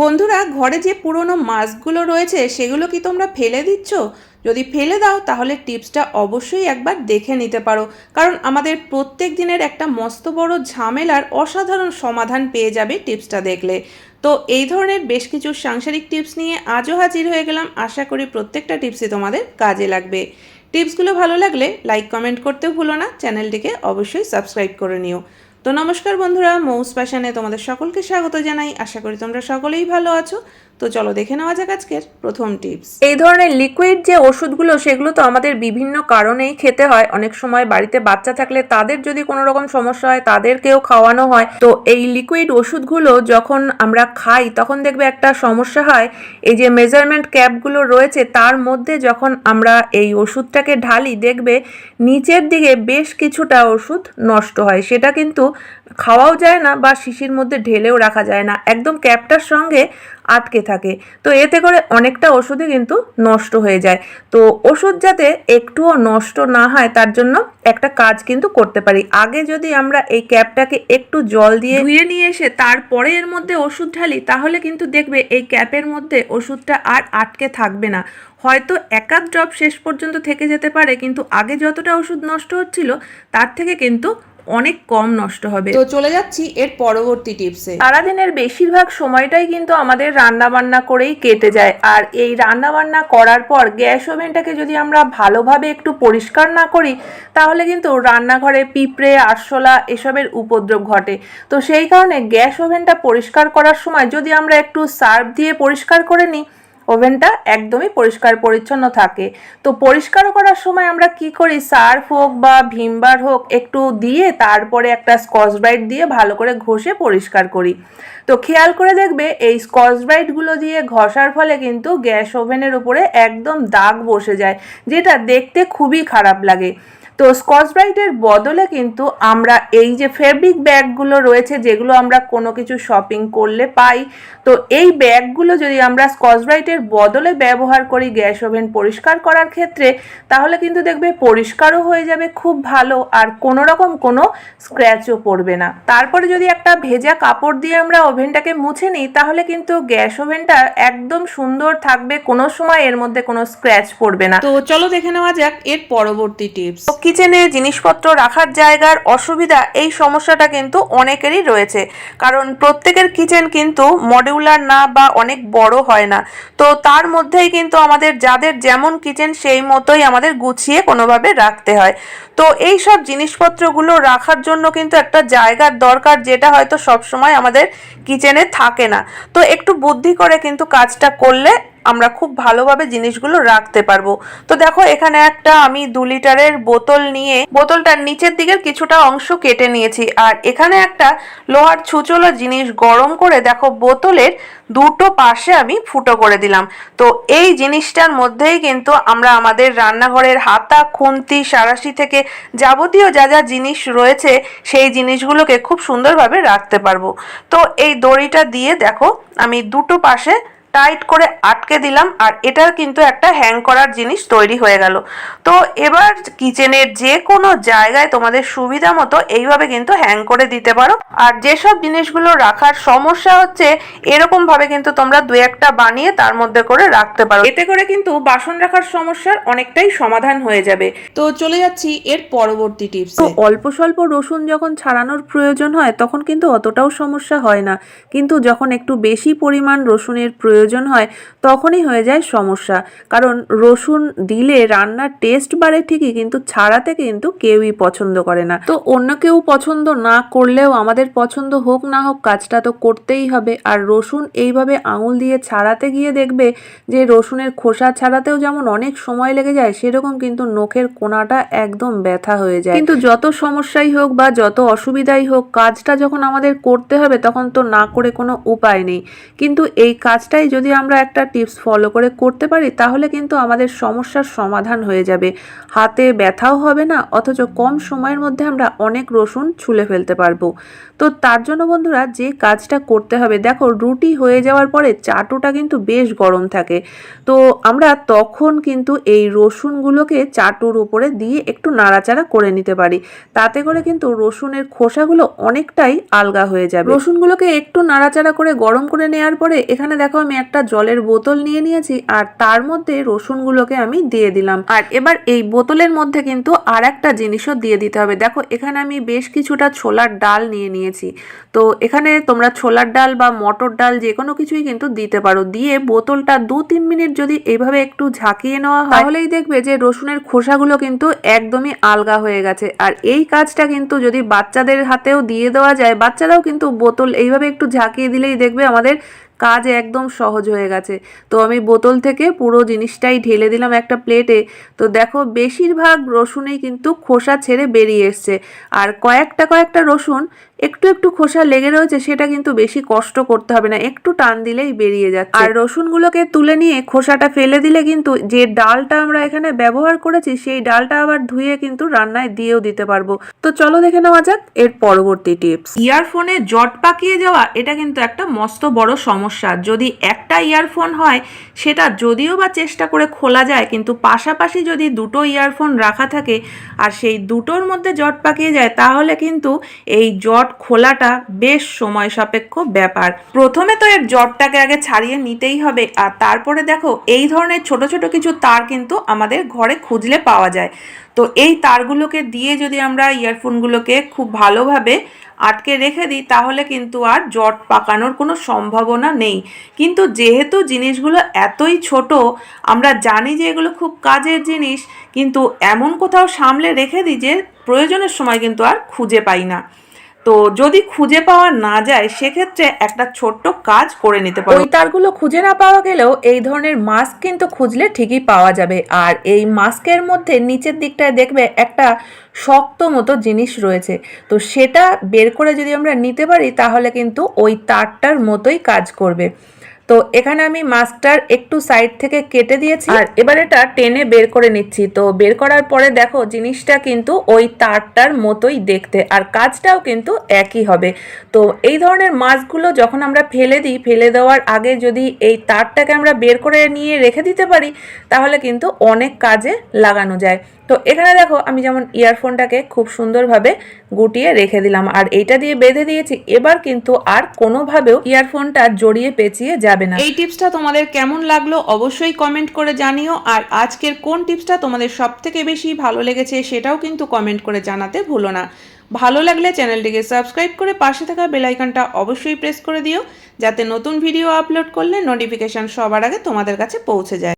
বন্ধুরা, ঘরে যে পুরনো মাস্কগুলো রয়েছে, সেগুলো কি তোমরা ফেলে দিচ্ছ? যদি ফেলে দাও, তাহলে টিপসটা অবশ্যই একবার দেখে নিতে পারো। কারণ আমাদের প্রত্যেক দিনের একটা মস্ত বড় ঝামেলার অসাধারণ সমাধান পেয়ে যাবে টিপসটা দেখলে। তো এই ধরনের বেশ কিছু সাংসারিক টিপস নিয়ে আজও হাজির হয়ে গেলাম। আশা করি প্রত্যেকটা টিপসই তোমাদের কাজে লাগবে। টিপসগুলো ভালো লাগলে লাইক, কমেন্ট করতেও ভুলো না। চ্যানেলটিকে অবশ্যই সাবস্ক্রাইব করে নিও। তো নমস্কার বন্ধুরা, মৌস প্যাশনে তোমাদের সকলকে স্বাগত জানাই। আশা করি তোমরা সকলেই ভালো আছো। তো চলো দেখে নেওয়া যাক আজকের প্রথম টিপস। এই ধরনের লিকুইড যে ওষুধগুলো, সেগুলো তো আমাদের বিভিন্ন কারণেই খেতে হয়। অনেক সময় বাড়িতে বাচ্চা থাকলে তাদের যদি কোনো রকম সমস্যা হয়, তাদেরকেও খাওয়ানো হয়। তো এই লিকুইড ওষুধগুলো যখন আমরা খাই, তখন দেখবে একটা সমস্যা হয়। এই যে মেজারমেন্ট ক্যাপগুলো রয়েছে, তার মধ্যে যখন আমরা এই ওষুধটাকে ঢালি, দেখবে নিচের দিকে বেশ কিছুটা ওষুধ নষ্ট হয়। সেটা কিন্তু খাওয়াও যায় না বা শিশির মধ্যে ঢেলেও রাখা যায় না। একদম ক্যাপটার সঙ্গে আটকে থাকে। তো এতে করে অনেকটা ওষুধই কিন্তু নষ্ট হয়ে যায়। তো ওষুধ যাতে একটুও নষ্ট না হয়, তার জন্য একটা কাজ কিন্তু করতে পারি। আগে যদি আমরা এই ক্যাপটাকে একটু জল দিয়ে ধুয়ে নিয়ে এসে তারপরে এর মধ্যে ওষুধ ঢালি, তাহলে কিন্তু দেখবে এই ক্যাপের মধ্যে ওষুধটা আর আটকে থাকবে না। হয়তো একাধ ড্রপ শেষ পর্যন্ত থেকে যেতে পারে, কিন্তু আগে যতটা ওষুধ নষ্ট হচ্ছিল, তার থেকে কিন্তু অনেক কম নষ্ট হবে। তো চলে যাচ্ছি এর পরবর্তী টিপসে। সারাদিনের বেশিরভাগ সময়টাই কিন্তু আমাদের রান্না বান্না করেই কেটে যায়। আর এই রান্না বান্না করার পর গ্যাস ওভেনটাকে যদি আমরা ভালোভাবে একটু পরিষ্কার না করি তাহলে কিন্তু রান্নাঘরে পিঁপড়ে আরশোলা এসবের উপদ্রব ঘটে। তো সেই কারণে গ্যাস ওভেনটা পরিষ্কার করার সময় যদি আমরা একটু সার্ফ দিয়ে পরিষ্কার করে নিই ওভেনটা একদমই পরিষ্কার পরিচ্ছন্ন থাকে। তো পরিষ্কার করার সময় আমরা কি করি? সার্ফ হোক বা ভিমবার হোক, একটু দিয়ে তারপরে একটা স্কচ ব্রাইট দিয়ে ভালো করে ঘষে পরিষ্কার করি। তো খেয়াল করে দেখবে, এই স্কচ ব্রাইটগুলো দিয়ে ঘষার ফলে কিন্তু গ্যাস ওভেনের উপরে একদম দাগ বসে যায়, যেটা দেখতে খুবই খারাপ লাগে। তো স্কচ ব্রাইটের বদলে কিন্তু আমরা এই যে ফেব্রিক ব্যাগগুলো রয়েছে যেগুলো আমরা কোনো কিছু শপিং করলে পাই তো এই ব্যাগগুলো যদি আমরা স্কচ ব্রাইটের বদলে ব্যবহার করি গ্যাস ওভেন পরিষ্কার করার ক্ষেত্রে তাহলে কিন্তু দেখবে পরিষ্কারও হয়ে যাবে খুব ভালো আর কোনো রকম কোনো স্ক্র্যাচও পড়বে না। তারপরে যদি একটা ভেজা কাপড় দিয়ে আমরা ওভেনটাকে মুছে নিই তাহলে কিন্তু গ্যাস ওভেনটা একদম সুন্দর থাকবে কোনো সময় এর মধ্যে কোনো স্ক্র্যাচ পড়বে না। তো চলো দেখে নেওয়া যাক এর পরবর্তী টিপস কিচেনে জিনিসপত্র রাখার জায়গার অসুবিধা, এই সমস্যাটা কিন্তু অনেকেরই রয়েছে। কারণ প্রত্যেকের কিচেন কিন্তু মডিউলার না বা অনেক বড় হয় না। তো তার মধ্যেই কিন্তু আমাদের যাদের যেমন কিচেন, সেই মতোই আমাদের গুছিয়ে কোনোভাবে রাখতে হয়। তো এই সব জিনিসপত্রগুলো রাখার জন্য কিন্তু একটা জায়গার দরকার যেটা হয়তো সবসময় আমাদের কিচেনে থাকে না। তো একটু বুদ্ধি করে কিন্তু কাজটা করলে আমরা খুব ভালোভাবে জিনিসগুলো রাখতে পারব। তো দেখো, এখানে একটা আমি দু লিটারের বোতল নিয়ে, বোতলটার নিচের দিকের কিছুটা অংশ কেটে নিয়েছি। আর এখানে একটা লোহার ছুচলো জিনিস গরম করে, দেখো, বোতলের দুটো পাশে আমি ফুটো করে দিলাম। তো এই জিনিসটার মধ্যেই কিন্তু আমরা আমাদের রান্নাঘরের হাতা, খুন্তি, সারাশি থেকে যাবতীয় যা যা জিনিস রয়েছে, সেই জিনিসগুলোকে খুব সুন্দরভাবে রাখতে পারব। তো এই দড়িটা দিয়ে দেখো, আমি দুটো পাশে টাইট করে আটকে দিলাম আর এটার কিন্তু একটা হ্যাং করার জিনিস তৈরি হয়ে গেল। তো এবার কিচেনের যে কোনো জায়গায় তোমাদের সুবিধা মতো এইভাবে কিন্তু হ্যাং করে দিতে পারো। আর যেসব জিনিসগুলো রাখার সমস্যা হচ্ছে এরকম ভাবে কিন্তু তোমরা দু একটা বানিয়ে তার মধ্যে করে রাখতে পারো। এতে করে কিন্তু বাসন রাখার সমস্যার অনেকটাই সমাধান হয়ে যাবে। তো চলে যাচ্ছি এর পরবর্তী টিপস তো অল্প স্বল্প রসুন যখন ছাড়ানোর প্রয়োজন হয় তখন কিন্তু অতটাও সমস্যা হয় না। কিন্তু যখন একটু বেশি পরিমাণ রসুনের প্রয়োজন হয় তখনই হয়ে যায় সমস্যা। কারণ রসুন দিলে রান্নার টেস্ট বাড়ে ঠিকই কিন্তু ছাড়াতে কিন্তু কেউই পছন্দ করে না। তো অন্য কেউ পছন্দ না করলেও আমাদের পছন্দ হোক না হোক কাজটা তো করতেই হবে। আর রসুন এইভাবে আঙুল দিয়ে ছাড়াতে গিয়ে দেখবে যে রসুনের খোসা ছাড়াতেও যেমন অনেক সময় লেগে যায় সেরকম কিন্তু নখের কোনাটা একদম ব্যথা হয়ে যায়। কিন্তু যত সমস্যাই হোক বা যত অসুবিধাই হোক কাজটা যখন আমাদের করতে হবে তখন তো না করে কোনো উপায় নেই। কিন্তু এই কাজটাই অনুযায়ী যদি আমরা একটা টিপস ফলো করে করতে পারি, তাহলে কিন্তু আমাদের সমস্যার সমাধান হয়ে যাবে। হাতে ব্যথাও হবে না, অথচ কম সময়ের মধ্যে আমরা অনেক রসুন ছুলে ফেলতে পারব। তো তার জন্য বন্ধুরা, যে কাজটা করতে হবে, দেখো রুটি হয়ে যাওয়ার পরে চাটুটা কিন্তু বেশ গরম থাকে। তো আমরা তখন কিন্তু এই রসুনগুলোকে চাটুর উপরে দিয়ে একটু নাড়াচাড়া করে নিতে পারি। তাতে করে কিন্তু রসুনের খোসাগুলো অনেকটাই আলগা হয়ে যাবে। রসুনগুলোকে একটু নাড়াচাড়া করে গরম করে নেওয়ার পরে, এখানে দেখো আমি একটা জলের বোতল নিয়ে নিয়েছি আর তার মধ্যে রসুনগুলোকে আমি দিয়ে দিলাম। আর এবার এই বোতলের মধ্যে কিন্তু আর একটা জিনিসও দিয়ে দিতে হবে। দেখো, এখানে আমি বেশ কিছুটা ছোলার ডাল নিয়ে নিয়েছি। তো এখানে তোমরা ছোলার ডাল বা মটর ডাল যে কোনো কিছুই কিন্তু দিতে পারো। দিয়ে বোতলটা দু তিন মিনিট যদি এইভাবে একটু ঝাঁকিয়ে নেওয়া হয়, তাহলেই দেখবে যে রসুনের খোসাগুলো কিন্তু একদমই আলগা হয়ে গেছে। আর এই কাজটা কিন্তু যদি বাচ্চাদের হাতেও দিয়ে দেওয়া যায়, বাচ্চারাও কিন্তু বোতল এইভাবে একটু ঝাঁকিয়ে দিলেই দেখবে আমাদের কাজ একদম সহজ হয়ে গেছে। তো আমি বোতল থেকে পুরো জিনিসটাই ঢেলে দিলাম একটা প্লেটে তো দেখো বেশিরভাগ রসুনেই কিন্তু খোসা ছেড়ে বেরিয়ে এসছে। আর কয়েকটা কয়েকটা রসুন একটু একটু খোসা লেগে রয়েছে, সেটা কিন্তু বেশি কষ্ট করতে হবে না। একটু টান দিলেই বেরিয়ে যাচ্ছে। আর রসুনগুলোকে তুলে নিয়ে খোসাটা ফেলে দিলে কিন্তু যে ডালটা আমরা এখানে ব্যবহার করেছি, সেই ডালটা আবার ধুয়ে কিন্তু রান্নায় দিয়েও দিতে পারব। তো চলো দেখে নেওয়া যাক এর পরবর্তী টিপস। ইয়ারফোনে জট পাকিয়ে যাওয়া, এটা কিন্তু একটা মস্ত বড় সমস্যা। যদি একটা ইয়ারফোন হয়, সেটা যদিও বা চেষ্টা করে খোলা যায়, কিন্তু পাশাপাশি যদি দুটো ইয়ারফোন রাখা থাকে, আর সেই দুটোর মধ্যে জট পাকিয়ে যায়, তাহলে কিন্তু এই জট খোলাটা বেশ সময় সাপেক্ষ ব্যাপার। প্রথমে তো এর জটটাকে আগে ছাড়িয়ে নিতেই হবে, আর তারপরে দেখো, এই ধরনের ছোট ছোট কিছু তার কিন্তু আমাদের ঘরে খুঁজলে পাওয়া যায়। তো এই তারগুলোকে দিয়ে যদি আমরা ইয়ারফোনগুলোকে খুব ভালোভাবে আটকে রেখে দিই, তাহলে কিন্তু আর জট পাকানোর কোনো সম্ভাবনা নেই। কিন্তু যেহেতু জিনিসগুলো এতই ছোট, আমরা জানি যে এগুলো খুব কাজের জিনিস, কিন্তু এমন কোথাও সামলে রেখে দিই যে প্রয়োজনের সময় কিন্তু আর খুঁজে পাই না। তো যদি খুঁজে পাওয়া না যায়, সেক্ষেত্রে একটা ছোট্ট কাজ করে নিতে পারো। ওই তারগুলো খুঁজে না পাওয়া গেলেও এই ধরনের মাস্ক কিন্তু খুঁজলে ঠিকই পাওয়া যাবে। আর এই মাস্কের মধ্যে নিচের দিকটায় দেখবে একটা শক্ত মতো জিনিস রয়েছে। তো সেটা বের করে যদি আমরা নিতে পারি, তাহলে কিন্তু ওই তারটার মতোই কাজ করবে। তো এখানে আমি মাস্কটার একটু সাইড থেকে কেটে দিয়েছি। আর এবার এটা টেনে বের করে নিচ্ছি। তো বের করার পরে দেখো, জিনিসটা কিন্তু ওই তারটার মতোই দেখতে আর কাজটাও কিন্তু একই হবে। তো এই ধরনের মাছগুলো যখন আমরা ফেলে দিই, ফেলে দেওয়ার আগে যদি এই তারটাকে আমরা বের করে নিয়ে রেখে দিতে পারি, তাহলে কিন্তু অনেক কাজে লাগানো যায়। তো এখানে দেখো, আমি যেমন ইয়ারফোনটাকে খুব সুন্দরভাবে গুটিয়ে রেখে দিলাম, আর এইটা দিয়ে বেঁধে দিয়েছি, এবার কিন্তু আর কোনোভাবেও ইয়ারফোনটা জড়িয়ে পেঁচিয়ে যাবে না। এই টিপসটা তোমাদের কেমন লাগল অবশ্যই কমেন্ট করে জানিও, আর আজকের কোন টিপসটা তোমাদের সব থেকে বেশি ভালো লেগেছে সেটাও কিন্তু কমেন্ট করে জানাতে ভুলো না। ভালো লাগলে চ্যানেলটিকে সাবস্ক্রাইব করে পাশে থাকা বেল আইকনটা অবশ্যই প্রেস করে দিও, যাতে নতুন ভিডিও আপলোড করলে নোটিফিকেশন সবার আগে তোমাদের কাছে পৌঁছে যায়।